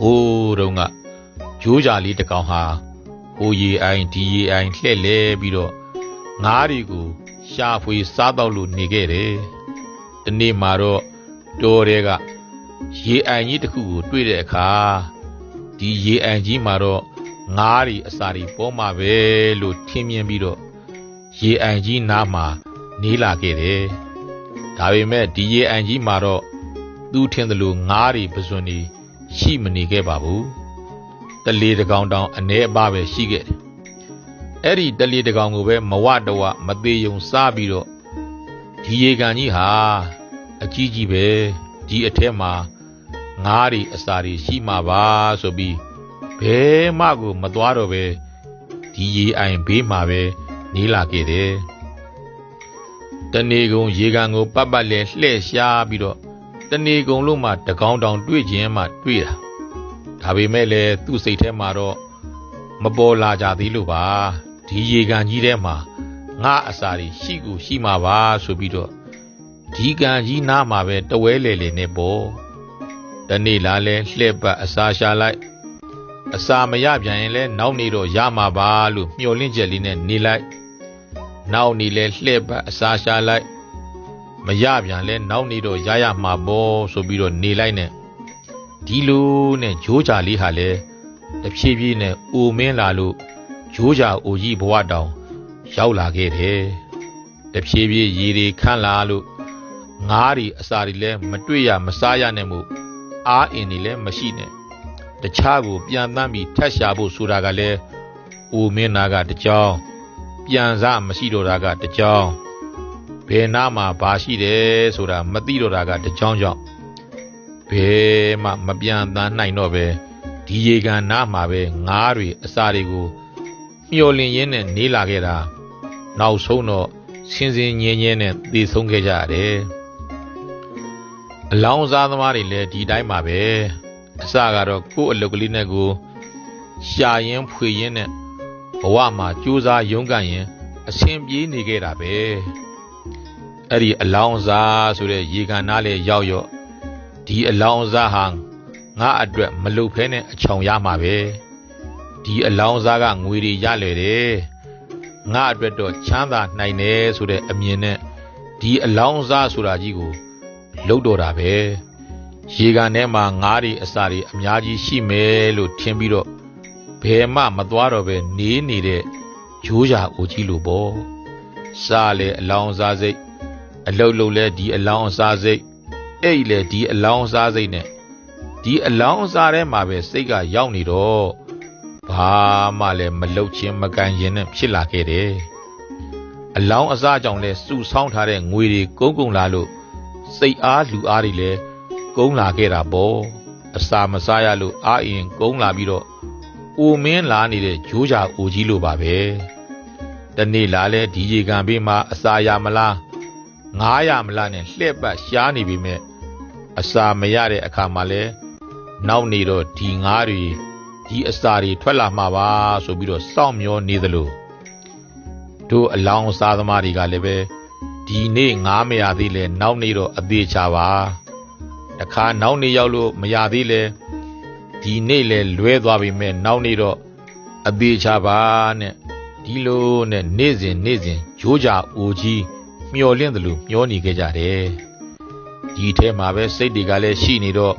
ဟိုးတုန်းကဂျိုးကြလေးတစ်ကောင်ဟာဟိုရီအိုင်ဒီရီအိုင်လှဲ့လဲပြီးတော့ငါးတွေကိုရှာဖွေစားတော့လို့နေခဲ့တယ်။ဒီနေ့မှာတော့တောတဲကရေအိုင်ကြီးတစ်ခုကိုတွေ့တဲ့အခါဒီရေအိုင်ကြီးမှာတော့ငါးတွေအစာတွေပေါ်မှာပဲလို့ထင်မြင်ပြီးတော့ရေအိုင်ကြီးနားမှာနေလာခဲ့တယ်။ဒါပေမဲ့ဒီရေအိုင်ကြီးမှာတော့သူထင်သလိုငါးတွေပစွန်တွေ ရှိမနေခဲ့ပါဘူး။တလေတကောင်တောင်အနေအပါပဲရှိခဲ့တယ်။အဲ့ဒီတလေတကောင်ကိုပဲမဝတဝမသေးယုံစားပြီးတော့ဒီရေကန်ကြီးဟာအကြီးကြီးပဲဒီအထက်မှာငါးတွေအစာတွေရှိမှာပါဆိုပြီးဘယ်မှကိုမသွားတော့ပဲဒီရေအိုင်ဘေးမှာပဲနေလာခဲ့တယ်။တနေကုန်ရေကန်ကိုပတ်ပတ်လဲလှဲ့ရှားပြီးတော့ တနေကုန်လုံးမှတကောင်းတောင်တွေ့ခြင်းမှတွေ့တာ။ဒါပေမဲ့လည်းသူ့စိတ်ထဲမှာတော့မပေါ်လာကြသေးလို့ပါ။ဒီရေကန်ကြီးထဲမှာငါအစာတွေရှိကူရှိမှာပါဆိုပြီးတော့ဒီကန်ကြီးနားမှာပဲတဝဲလေလေနဲ့ပေါ့။တနေ့လာလဲလှဲ့ပတ်အစာရှာလိုက်အစာမရပြန်ရင်လဲနောက်နေတော့ရမှာပါလို့မျှော်လင့်ချက်လေးနဲ့နေလိုက်နောက်နေလဲလှည့်ပတ်အစာရှာလိုက် မရပြန်လဲနောက်နေတော့ရရမှာပေါ့ဆိုပြီးတော့နေလိုက်နဲ့ဒီလိုနဲ့ဂျိုးကြလေးဟာလဲတဖြည်းဖြည်းနဲ့အိုမင်းလာလို့ဂျိုးကြအိုကြီးဘဝတောင်ရောက်လာခဲ့တယ်တဖြည်းဖြည်းရေတွေခန့်လာလို့ငါးတွေအစာတွေလဲမတွေ့ရမစားရနဲ့မို့အားအင်တွေလဲမရှိနဲ့တခြားကိုပြန်တမ်းပြီးထက်ရှာဖို့ဆိုတာကလည်းအိုမင်းနာကတကြောင်ပြန်စားမရှိတော့တာကတကြောင် ဘယ်နာမှာဘာရှိတယ်ဆိုတာမသိတော့တာကတကြောင်ကြောင့်ဘယ်မှမပြန်တမ်းနိုင်တော့ပဲဒီရေကန်နာမှာပဲငားတွေအစာတွေကိုမျောလင်းရင်းနဲ့နေလာခဲ့တာနောက်ဆုံးတော့စင်စင်ငင်းငင်းနဲ့သေဆုံးခဲ့ကြရတယ်အလောင်းစားသမားတွေလည်းဒီတိုင်းပါပဲအစကတော့ကိုယ့်အလုပ်ကလေးနဲ့ကိုရှာရင်ဖွေရင်နဲ့ဘဝမှာကြိုးစားရုန်းကန်ရင်အဆင်ပြေနေခဲ့တာပဲ အဲ့ဒီအလောင်းစားဆိုတဲ့ရေကန်နားလေရောက်ရော့ဒီအလောင်းစားဟာငါအတွက်မလုတ်ဖဲနဲ့အချောင်ရမှာပဲဒီအလောင်းစားကငွေတွေရလွယ်တယ်ငါအတွက်တော့ချမ်းသာနိုင်တယ်ဆိုတဲ့အမြင်နဲ့ဒီအလောင်းစားဆိုတာကြီးကိုလှုပ်တော့တာပဲရေကန်ထဲမှာငါးတွေအစာတွေအများကြီးရှိမယ်လို့ထင်ပြီးတော့ဘယ်မှမသွားတော့ပဲနေနေတဲ့ဂျိုးရာအိုကြီးလိုပေါ့စားလေအလောင်းစားစိတ် အလုတ်လုတ်လဲဒီအလောင်းစားစိတ်အိတ်လေဒီအလောင်းစားစိတ်နဲ့ဒီအလောင်းစားထဲမှာပဲစိတ်ကရောက်နေတော့ဘာမှလည်းမလုတ်ချင်းမကန်ရင်နဲ့ဖြစ်လာခဲ့တယ်အလောင်းအစားကြောင့်လဲစုဆောင်းထားတဲ့ငွေတွေကုန်းကုန်းလာလို့စိတ်အားလူအားတွေလည်းကုန်းလာခဲ့တာပေါ့အစာမစားရလို့အာအင်ကုန်းလာပြီးတော့အိုမင်းလာနေတဲ့ဂျိုးကြအိုကြီးလိုပါပဲတနေ့လာလဲဒီရေကန်ဘေးမှာအစာရမလား ငားရမလားနဲ့လှဲ့ပတ်ရှားနေပြီမဲ့အစာမရတဲ့အခါမှာလဲနောက်နေတော့ဒီငားတွေဒီအစာတွေထွက်လာမှာပါဆိုပြီးတော့စောင့်မျောနေသလိုတို့အလောင်းစားသမားတွေကလည်းပဲဒီနေ့ငားမရသေးလဲနောက်နေတော့အသေးချပါတခါနောက်နေရောက်လို့မရသေးလဲဒီနေ့လဲလွဲသွားပြီမဲ့နောက်နေတော့အသေးချပါနဲ့ဒီလိုနဲ့နေ့စဉ်နေ့စဉ်ဂျိုးကြအိုကြီး မျောလင့်တယ်လို့မျောနေခဲ့ကြတယ်ဒီထဲမှာပဲစိတ်တွေကလည်းရှိနေတော့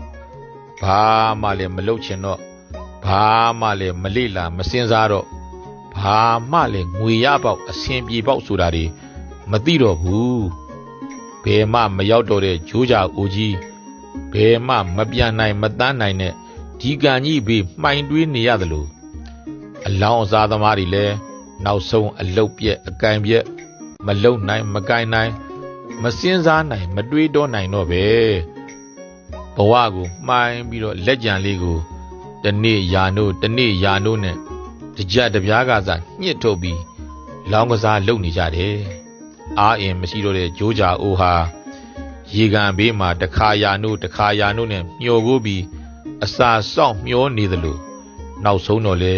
ဘာမှလည်းမလုပ်ချင်တော့ဘာမှလည်းမလေ့လာမစင်စားတော့ဘာမှလည်းငွေရပေါက်အဆင်ပြေပေါက်ဆိုတာတွေမသိတော့ဘူးဘယ်မှမရောက်တော့တဲ့ဂျိုးကြအိုကြီးဘယ်မှမပြန်နိုင်မတန်းနိုင်တဲ့ဒီကံကြီးဘေးမှိုင်တွေးနေရတယ်လို့အလောင်းအစားသမားတွေလည်းနောက်ဆုံးအလုတ်ပြက်အကင်ပြက် မလုံနိုင်မကင်နိုင် မစင်းစားနိုင် မတွေးတော့နိုင်တော့ပဲဘဝကိုမှိုင်းပြီးတော့လက်ကြံလေးကိုတနေ့ယာနိုးတနေ့ယာနိုးနဲ့တကြတပြားကစားညှစ်ထုတ်ပြီးလောင်းကစားလုပ်နေကြတယ်အာအင်မရှိတော့တဲ့ဂျိုးကြအိုးဟာရေကန်ဘေးမှာတခါယာနိုးတခါယာနိုးနဲ့မျောကိုပြီးအစာစောင့်မျောနေသလိုနောက်ဆုံးတော့လေ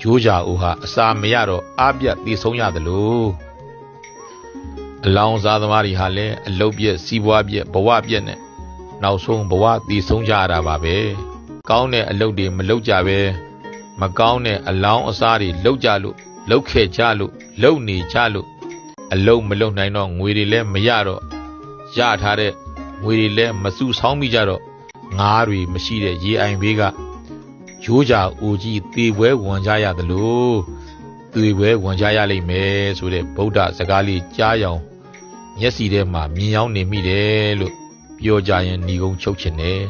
ဂျိုးကြအိုးဟာအစာမရတော့အပြတ်သေဆုံးရသလိုအ လောင်းစားသမားတွေဟာလည်းအလုတ်ပြက်စီးပွားပြက်ဘဝပြက်နဲ့နောက်ဆုံးဘဝသေဆုံးကြရတာပါပဲကောင်းတဲ့အလုပ်တွေမလုပ်ကြပဲမကောင်းတဲ့အလောင်းအစားတွေလုပ်ကြလို့လုပ်ခဲ့ကြလို့လုပ်နေကြလို့အလုံးမလုပ်နိုင်တော့ငွေတွေလည်းမရတော့ရထားတဲ့ငွေတွေလည်းမစုဆောင်းမိကြတော့ငားတွေမရှိတဲ့ရေအိုင်ဘေးကရိုးကြအိုကြီးသေပွဲဝင်ကြရသလိုသေပွဲဝင်ကြရလိမ့်မယ်ဆိုတဲ့ဗုဒ္ဓစကားလေးကြားရောင် မျက်စီထဲမှာမြင်ရောက်နေမိတယ်လို့ပြောကြရင်ညီကုန်းချုပ်ချင်တယ်